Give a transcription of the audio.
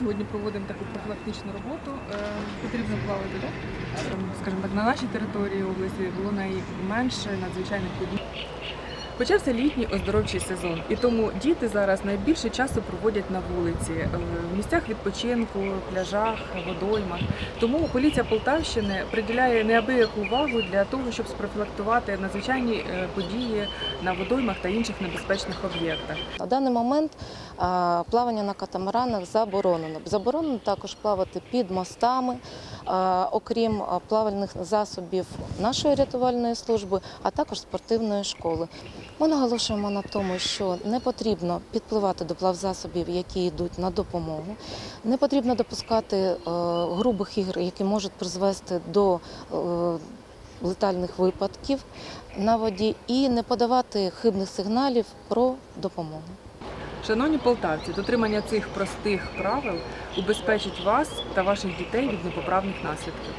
сьогодні проводимо таку профілактичну роботу. Е, Потрібно плавати, так? скажімо так, на нашій території області було найменше надзвичайних подій. Почався літній оздоровчий сезон, і тому діти зараз найбільше часу проводять на вулиці, е, в місцях відпочинку, пляжах, водоймах. Тому поліція Полтавщини приділяє неабияку увагу для того, щоб спрофілактувати надзвичайні е, події на водоймах та інших небезпечних об'єктах. На даний момент плавання на катамаранах заборонено. Заборонено також плавати під мостами, окрім плавальних засобів нашої рятувальної служби, а також спортивної школи. Ми наголошуємо на тому, що не потрібно підпливати до плавзасобів, які йдуть на допомогу. Не потрібно допускати е, грубих ігр, які можуть призвести до е, летальних випадків на воді, і не подавати хибних сигналів про допомогу. Шановні полтавці, дотримання цих простих правил убезпечить вас та ваших дітей від непоправних наслідків.